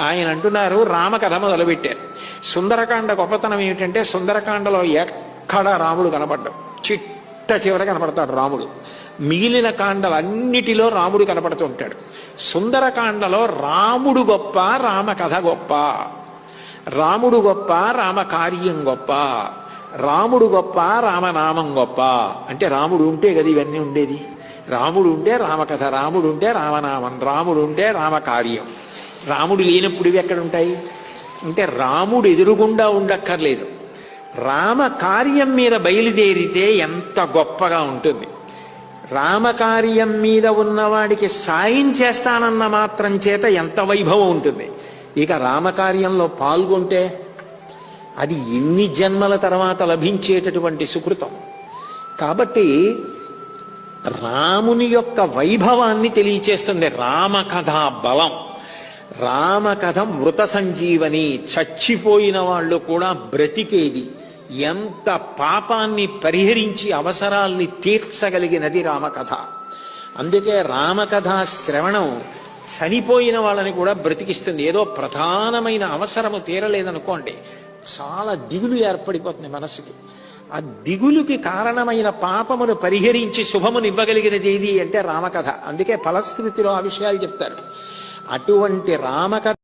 ఆయన అంటున్నారు రామకథ మొదలుపెట్టారు సుందరకాండ గొప్పతనం ఏమిటంటే సుందరకాండలో ఎక్కడ రాముడు కనపడ్డాడు చిట్ట చివర కనపడతాడు రాముడు. మిగిలిన కాండలన్నిటిలో రాముడు కనపడుతూ ఉంటాడు. సుందరకాండలో రాముడు గొప్ప రామకథ గొప్ప. రాముడు గొప్ప రామకార్యం గొప్ప. రాముడు గొప్ప రామనామం గొప్ప. అంటే రాముడు ఉంటే కదా ఇవన్నీ ఉండేది. రాముడు ఉంటే రామకథ రాముడు ఉంటే రామనామం రాముడు ఉంటే రామకార్యం రాముడు లేనప్పుడు ఇవి ఎక్కడ ఉంటాయి అంటే రాముడు ఎదురుగుండా ఉండక్కర్లేదు. రామ కార్యం మీద బయలుదేరితే ఎంత గొప్పగా ఉంటుంది. రామకార్యం మీద ఉన్నవాడికి సాయం చేస్తానన్న మాత్రం చేత ఎంత వైభవం ఉంటుంది. ఇక రామకార్యంలో పాల్గొంటే అది ఎన్ని జన్మల తర్వాత లభించేటటువంటి సుకృతం. కాబట్టి రాముని యొక్క వైభవాన్ని తెలియచేస్తుంది రామకథా బలం. రామకథ మృత సంజీవని చచ్చిపోయిన వాళ్ళు కూడా బ్రతికేది. ఎంత పాపాన్ని పరిహరించి అవసరాల్ని తీర్చగలిగినది రామకథ. అందుకే రామకథ శ్రవణం చనిపోయిన వాళ్ళని కూడా బ్రతికిస్తుంది. ఏదో ప్రధానమైన అవసరము తీరలేదనుకోండి చాలా దిగులు ఏర్పడిపోతుంది మనసుకి. ఆ దిగులుకి కారణమైన పాపమును పరిహరించి శుభమును ఇవ్వగలిగినది ఏది అంటే రామకథ. అందుకే ఫలశ్రుతిలో ఆ విషయాలు చెప్తారు. అటువంటి రామకథ